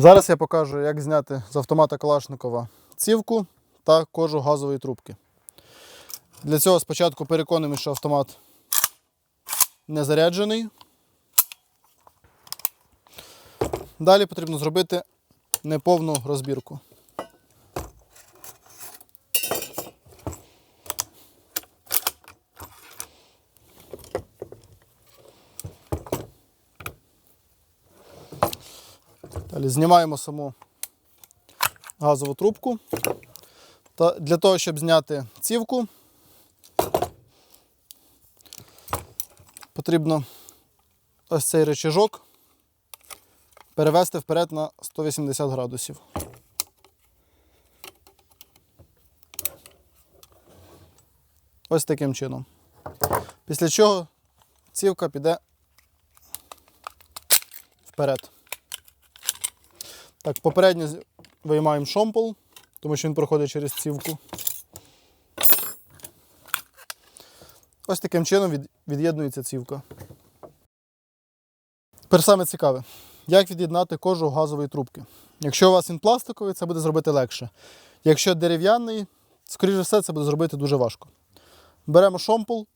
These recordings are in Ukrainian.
Зараз я покажу, як зняти з автомата Калашникова цівку та кожу газової трубки. Для цього спочатку переконуємо, що автомат не заряджений. Далі потрібно зробити неповну розбірку. Далі знімаємо саму газову трубку. Та для того, щоб зняти цівку, потрібно ось цей речажок перевести вперед на 180 градусів. Ось таким чином. Після чого цівка піде вперед. Так, попередньо виймаємо шомпол, тому що він проходить через цівку. Ось таким чином від- від'єднується цівка. Тепер саме цікаве, як від'єднати кожу газової трубки. Якщо у вас він пластиковий, це буде зробити легше. Якщо дерев'яний, скоріш все, це буде зробити дуже важко. Беремо шомпол,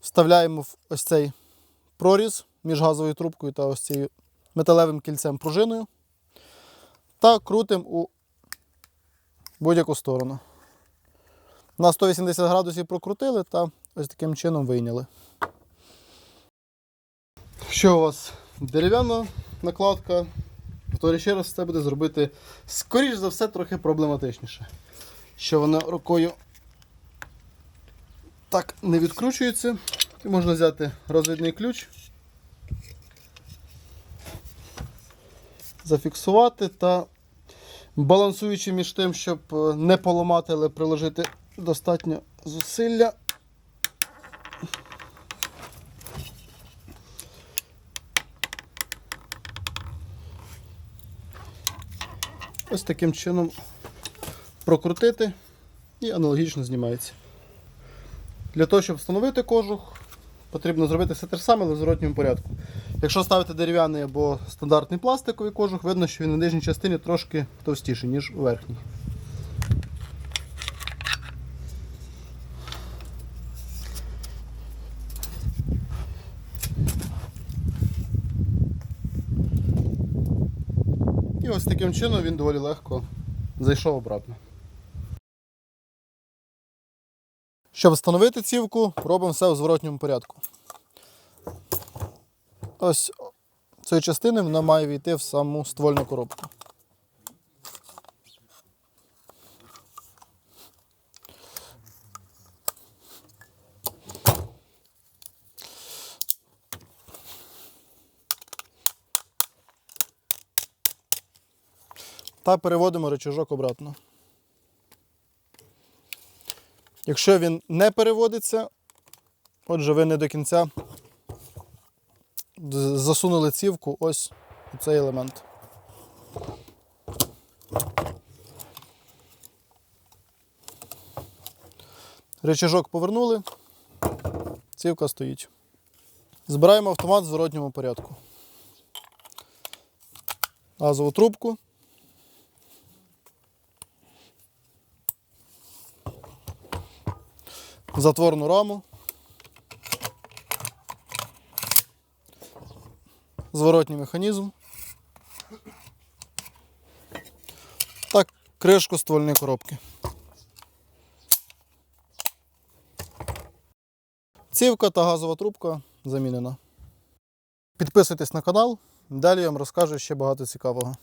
вставляємо в ось цей проріз між газовою трубкою та ось цією металевим кільцем пружиною та крутимо у будь-яку сторону. На 180 градусів прокрутили та ось таким чином вийняли. Якщо у вас дерев'яна накладка, то ще раз це буде зробити, скоріш за все, трохи проблематичніше. Що вона рукою так не відкручується. І можна взяти розвідний ключ, зафіксувати та балансуючи між тим, щоб е, не поламати, але приложити достатньо зусилля. Ось таким чином прокрутити і аналогічно знімається. Для того, щоб встановити кожух, потрібно зробити все те ж саме, але в зворотньому порядку. Якщо ставити дерев'яний або стандартний пластиковий кожух, видно, що він на нижній частині трошки товстіший, ніж у верхній. І ось таким чином він доволі легко зайшов обратно. Щоб встановити цівку, робимо все у зворотньому порядку. Ось цієї частини вона має війти в саму ствольну коробку. Та переводимо рычажок обратно. Якщо він не переводиться, отже, ви не до кінця засунули цівку ось у цей елемент. Рычажок повернули, цівка стоїть. Збираємо автомат в зворотньому порядку. Газову трубку. Затворну раму. Зворотній механізм. Так, кришку ствольної коробки. Цівка та газова трубка замінена. Підписуйтесь на канал, далі я вам розкажу ще багато цікавого.